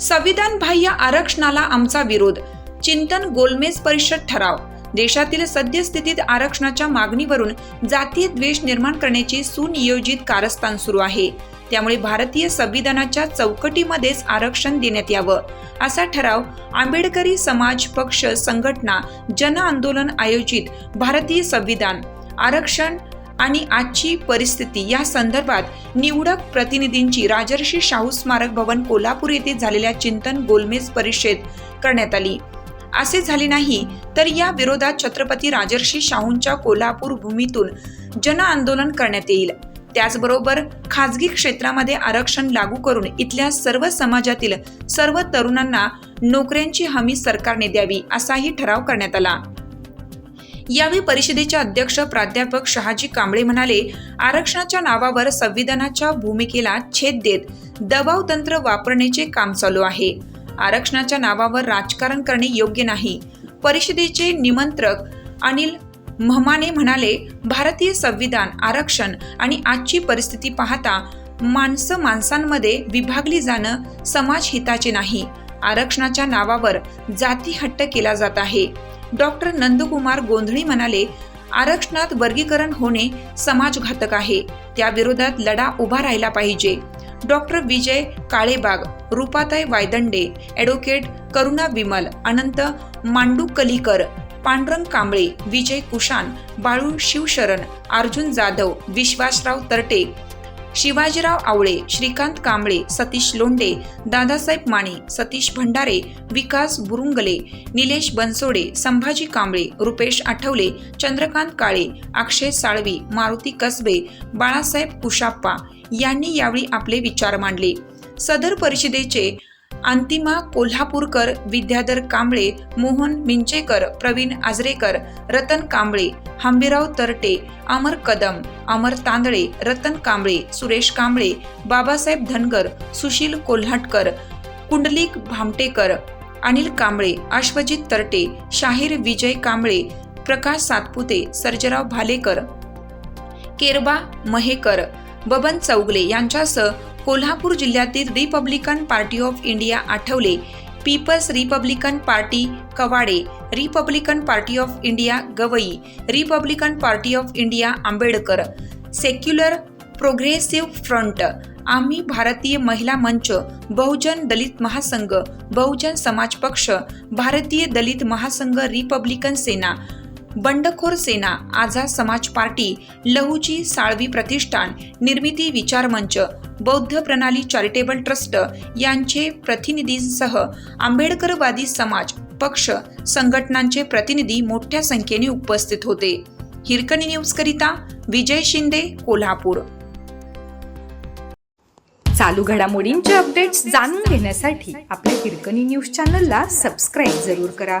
संविधान बाह्य आरक्षणाला आमचा विरोध. चिंतन गोलमेज परिषद ठराव. देशातील सद्यस्थितीत आरक्षणाच्या मागणीवरून जातीय द्वेष निर्माण करण्याचे सुनियोजित कारस्थान सुरू आहे. त्यामुळे भारतीय संविधानाच्या चौकटीमध्येच आरक्षण देण्यात यावं असा ठराव आंबेडकरी समाज पक्ष संघटना जन आंदोलन आयोजित भारतीय संविधान आरक्षण आणि आजची परिस्थिती या संदर्भात निवडक प्रतिनिधींची राजर्षी शाहू स्मारक भवन कोल्हापूर येथे झालेल्या चिंतन गोलमेज परिषद करण्यात आली. असे झाले नाही तर या विरोधात छत्रपती राजर्षी शाहूंच्या कोल्हापूर भूमीतून जन आंदोलन करण्यात येईल. त्याचबरोबर खाजगी क्षेत्रामध्ये आरक्षण लागू करून इथल्या सर्व समाजातील सर्व तरुणांना नोकऱ्यांची हमी सरकारने द्यावी असाही ठराव करण्यात आला. यावेळी परिषदेचे अध्यक्ष प्राध्यापक शहाजी कांबळे म्हणाले आरक्षणाच्या नावावर संविधानाच्या भूमिकेला छेद देत दबाव तंत्र वापरण्याचे काम चालू आहे. आरक्षणाच्या नावावर राजकारण करणे योग्य नाही. परिषदेचे निमंत्रक अनिल महमाने म्हणाले भारतीय संविधान आरक्षण आणि आजची परिस्थिती पाहता माणसं माणसांमध्ये विभागली जाणं समाज हिताचे नाही. आरक्षणाच्या नावावर जाती हट्ट केला जात आहे. डॉक्टर नंदकुमार गोंधळी म्हणाले आरक्षणात वर्गीकरण होणे समाजघातक आहे. त्याविरोधात लढा उभा राहिला पाहिजे. डॉक्टर विजय काळेबाग रुपाताई वायदंडे ॲडव्होकेट करुणा विमल अनंत मांडूकलीकर पांडुरंग कांबळे विजय कुशान बाळू शिवशरण अर्जुन जाधव विश्वासराव तरटे शिवाजीराव आवळे श्रीकांत कांबळे सतीश लोंडे दादासाहेब माने सतीश भंडारे विकास बुरुंगले निलेश बनसोडे संभाजी कांबळे रुपेश आठवले चंद्रकांत काळे अक्षय साळवी मारुती कसबे बाळासाहेब कुशाप्पा यांनी यावेळी आपले विचार मांडले. सदर परिषदेचे अंतिमा कोल्हापूरकर विद्याधर कांबळे मोहन मिंचेकर प्रवीण आजरेकर रतन कांबळे हंबीराव तरटे अमर कदम अमर तांदळे रतन कांबळे सुरेश कांबळे बाबासाहेब धनगर सुशील कोल्हाटकर कुंडलिक भामटेकर अनिल कांबळे अश्वजित तरटे शाहीर विजय कांबळे प्रकाश सातपुते सर्जराव भालेकर केरबा महेकर बबन चौगले यांच्यासह कोल्हापूर जिल्ह्यातील Republican Party of India Athawale. People's Republican Party Kawade. Republican Party of India Gavai. Republican Party of India Ambedkar. Secular progressive front. आम्ही भारतीय महिला मंच बहुजन दलित महासंघ बहुजन समाज पक्ष भारतीय दलित महासंघ रिपब्लिकन सेना बंडखोर सेना आझाद समाज पार्टी लहूची साळवी प्रतिष्ठान निर्मिती विचार मंच बौद्ध प्रणाली चॅरिटेबल ट्रस्ट यांचे प्रतिनिधींसह आंबेडकरवादी समाज पक्ष संघटनांचे प्रतिनिधी मोठ्या संख्येने उपस्थित होते. हिरकणी न्यूजकरिता विजय शिंदे कोल्हापूर. चालू घडामोडींचे अपडेट्स जाणून घेण्यासाठी आपल्या हिरकणी न्यूज चॅनलला सबस्क्राईब जरूर करा.